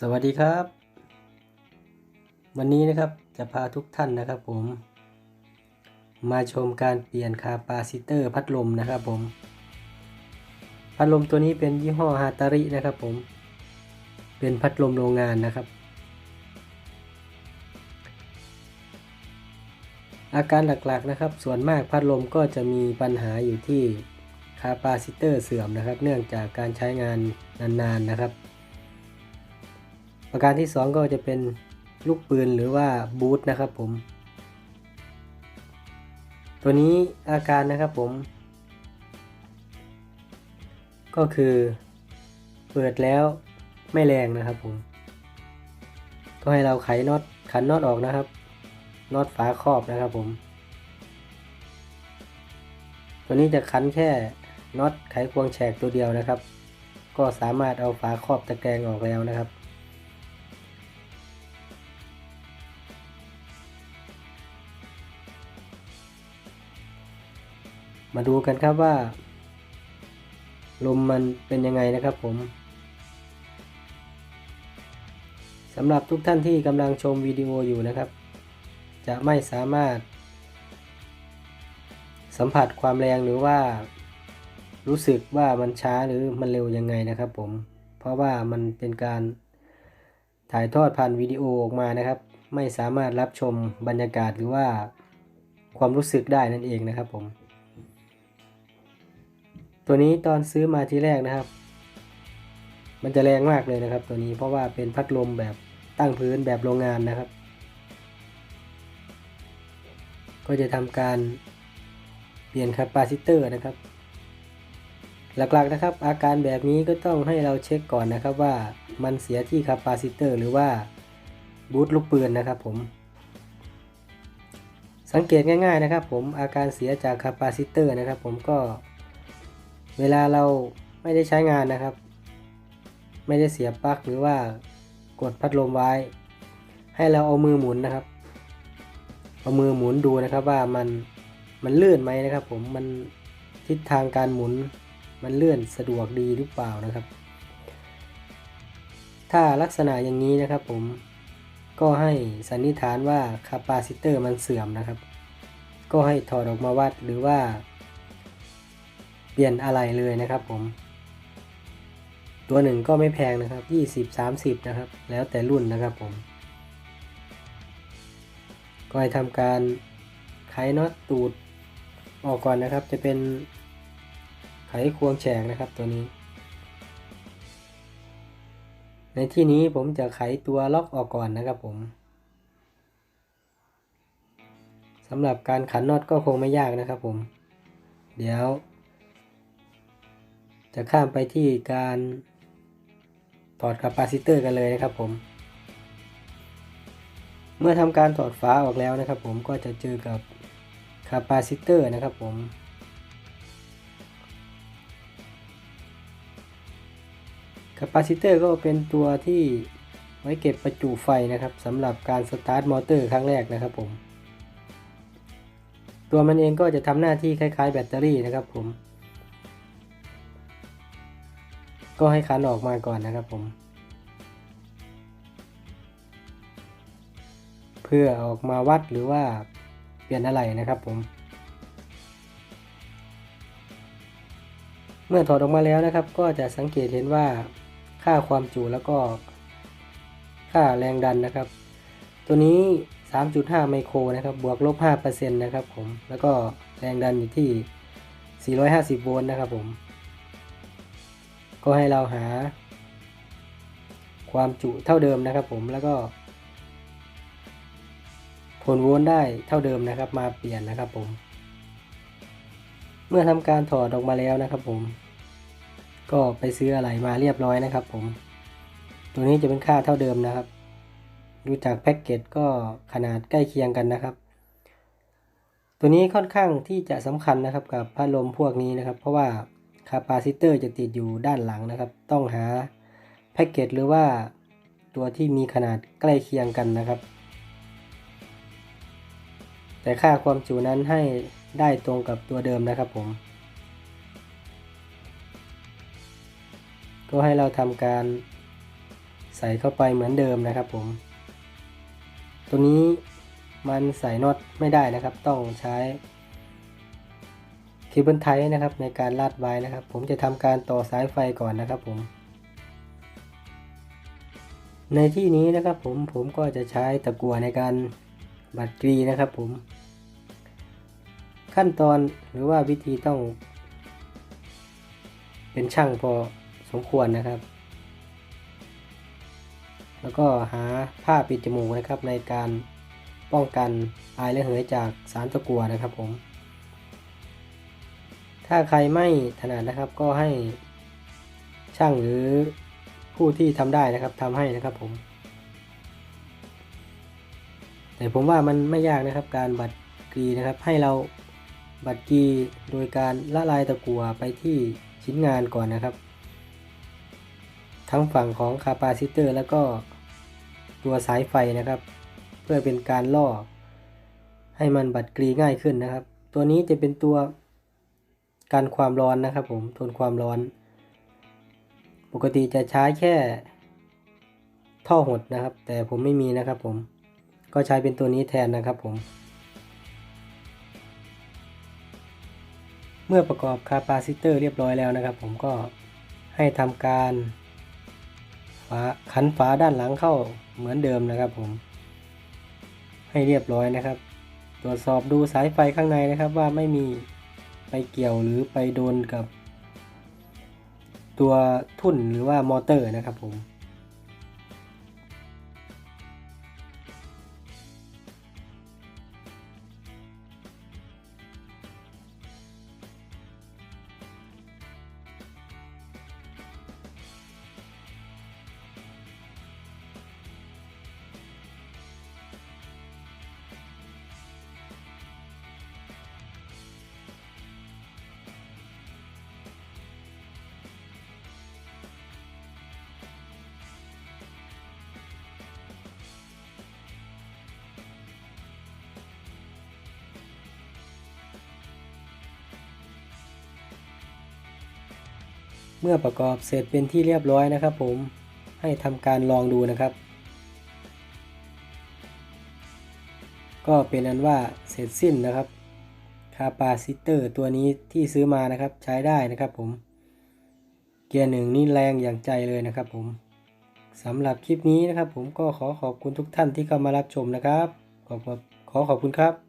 สวัสดีครับ วันนี้นะครับจะพาทุกท่านนะครับผม มาชมการเปลี่ยนคาปาซิเตอร์พัดลมนะครับผม พัดลมตัวนี้เป็นยี่ห้อฮาตารินะครับผม เป็นพัดลมโรงงานนะครับ อาการหลักๆนะครับ ส่วนมากพัดลมก็จะมีปัญหาอยู่ที่คาปาซิเตอร์เสื่อมนะครับ เนื่องจากการใช้งานนานๆนะครับ ประการที่ 2 ก็จะเป็นลูกปืนหรือว่าบูทนะครับผม ตัวนี้อาการนะครับผม ก็คือเปิดแล้วไม่แรงนะครับผม ก็ให้เราไขน็อตขันน็อตออกนะครับน็อตฝาครอบนะครับผม ตัวนี้จะขันแค่น็อตไขควงแฉกตัวเดียวนะครับ ก็สามารถเอาฝาครอบตะแกรงออกแล้วนะครับ มาดูกันครับว่า ลมมันเป็นยังไงนะครับผมสำหรับทุกท่านที่กำลังชมวิดีโออยู่นะครับ จะไม่สามารถ สัมผัสความแรงหรือว่า รู้สึกว่ามันช้าหรือมันเร็วยังไงนะครับผม เพราะว่ามันเป็นการถ่ายทอดผ่านวิดีโอออกมานะครับ ไม่สามารถรับชมบรรยากาศหรือว่าความรู้สึกได้นั่นเองนะครับผม ตัวนี้ตอนซื้อมาทีแรกนะครับ มันจะแรงมากเลยนะครับ ตัวนี้เพราะว่าเป็นพัดลมแบบตั้งพื้นแบบโรงงานนะครับ ก็จะทำการเปลี่ยนคาปาซิเตอร์นะครับ หลักๆนะครับ อาการแบบนี้ก็ต้องให้เราเช็คก่อนนะครับว่ามันเสียที่คาปาซิเตอร์หรือว่าบูทลูกปืนนะครับผม สังเกตง่ายๆนะครับผมอาการเสียจากคาปาซิเตอร์นะครับผมก็ เวลาเราไม่ได้ใช้งานนะครับ ไม่ได้เสียบปลั๊กหรือว่ากดพัดลมไว้ ให้เราเอามือหมุนนะครับ เอามือหมุนดูนะครับว่ามันมันเลื่อนไหมนะครับ ผมมันทิศทางการหมุนมันเลื่อนสะดวกดีหรือเปล่านะครับ ถ้าลักษณะอย่างนี้นะครับ ผมก็ให้สันนิษฐานว่าคาปาซิเตอร์มันเสื่อมนะครับ ก็ให้ถอดออกมาวัดหรือว่า เปลี่ยนอะไรเลยนะครับผม ตัวหนึ่งก็ไม่แพงนะครับ 20 30 นะครับ แล้วแต่รุ่นนะครับผมก็ให้ทำการไขน็อตตูดออกก่อนนะครับ จะเป็นไขควงแฉกนะครับตัวนี้ ในที่นี้ผมจะไขตัวล็อกออกก่อนนะครับผมสำหรับการขันน็อตก็คงไม่ยากนะครับผม เดี๋ยว จะข้ามไปที่การถอดคาปาซิเตอร์กันเลยนะครับผม เมื่อทำการถอดฝาออกแล้วนะครับ ผมก็จะเจอกับคาปาซิเตอร์นะครับผมคาปาซิเตอร์ก็เป็นตัวที่ไว้เก็บประจุไฟนะครับสำหรับการสตาร์ทมอเตอร์ครั้งแรกนะครับผม ตัวมันเองก็จะทำหน้าที่คล้ายๆแบตเตอรี่นะครับผม ก็ให้คันออกมาก่อนนะครับผม เพื่อออกมาวัดหรือว่าเปลี่ยนอะไรนะครับผม เมื่อถอดออกมาแล้วนะครับ ก็จะสังเกตเห็นว่าค่าความจุแล้วก็ค่าแรงดันนะครับ ตัวนี้ 3.5 ไมโครนะครับบวกลบ5%นะครับผมแล้วก็แรงดันอยู่ที่ 450 โวลต์นะครับผม ก็ให้เราหา ความจุเท่าเดิมนะครับ ผมแล้วก็ผลโวลต์ได้เท่าเดิมนะครับ มาเปลี่ยนนะครับผม เมื่อทำการถอดออกมาแล้วนะครับ ผม ก็ไปซื้ออะไรมาเรียบร้อยนะครับ ผม ตัวนี้จะเป็นค่าเท่าเดิมนะครับ ดูจากแพ็กเกจก็ขนาดใกล้เคียงกันนะครับ ตัวนี้ค่อนข้างที่จะสำคัญนะครับกับพัดลมพวกนี้นะครับ เพราะว่า คาปาซิเตอร์จะติดอยู่ด้านหลังนะครับ ต้องหาแพ็กเกจหรือว่าตัวที่มีขนาดใกล้เคียงกันนะครับ แต่ค่าความจุนั้นให้ได้ตรงกับตัวเดิมนะครับผม ก็ให้เราทำการใส่เข้าไปเหมือนเดิมนะครับผม ตัวนี้มันใส่น็อตไม่ได้นะครับ ต้องใช้ เคเบิลไทนะครับในการลาดไว้นะครับ ผมจะทำการต่อสายไฟก่อนนะครับผม ในที่นี้นะครับผมผมก็จะใช้ตะกั่วในการบัดกรีนะครับผม ขั้นตอนหรือว่าวิธีต้อง เป็นช่างพอสมควรนะครับ แล้วก็หาผ้าปิดจมูกนะครับในการป้องกันอายและเหยจากสารตะกั่วนะครับผม ถ้าใครไม่ถนัดนะครับก็ให้ช่างหรือผู้ที่ทำได้นะครับทำให้นะครับผมแต่ผมว่ามันไม่ยากนะครับการบัดกรีนะครับ ให้เราบัดกรีโดยการละลายตะกั่วไปที่ชิ้นงานก่อนนะครับ ทั้งฝั่งของคาปาซิเตอร์แล้วก็ตัวสายไฟนะครับ เพื่อเป็นการล่อ ให้มันบัดกรีง่ายขึ้นนะครับ ตัวนี้จะเป็นตัว กันความร้อนนะครับผมทนความร้อน ปกติจะใช้แค่ ท่อหดนะครับ แต่ผมไม่มีนะครับผมก็ใช้เป็นตัวนี้แทนนะครับผม เมื่อประกอบคาปาซิเตอร์เรียบร้อยแล้วนะครับ ผมก็ให้ทำการฝาขันฝาด้านหลังเข้าเหมือนเดิมนะครับผม ให้เรียบร้อยนะครับ ตรวจสอบดูสายไฟข้างในนะครับว่าไม่มี ไปเกี่ยวหรือไปโดนกับ ตัวทุ่นหรือว่ามอเตอร์นะครับผม เมื่อประกอบเสร็จเป็นที่เรียบร้อยนะครับผมให้ทำการลองดูนะครับ ก็เป็นอันว่าเสร็จสิ้นนะครับคาปาซิเตอร์ตัวนี้ที่ซื้อมานะครับใช้ได้นะครับผม เกียร์หนึ่งนี่แรงอย่างใจเลยนะครับผมสำหรับคลิปนี้นะครับผมก็ขอขอบคุณทุกท่านที่เข้ามารับชมนะครับ ขอบขอขอบคุณครับ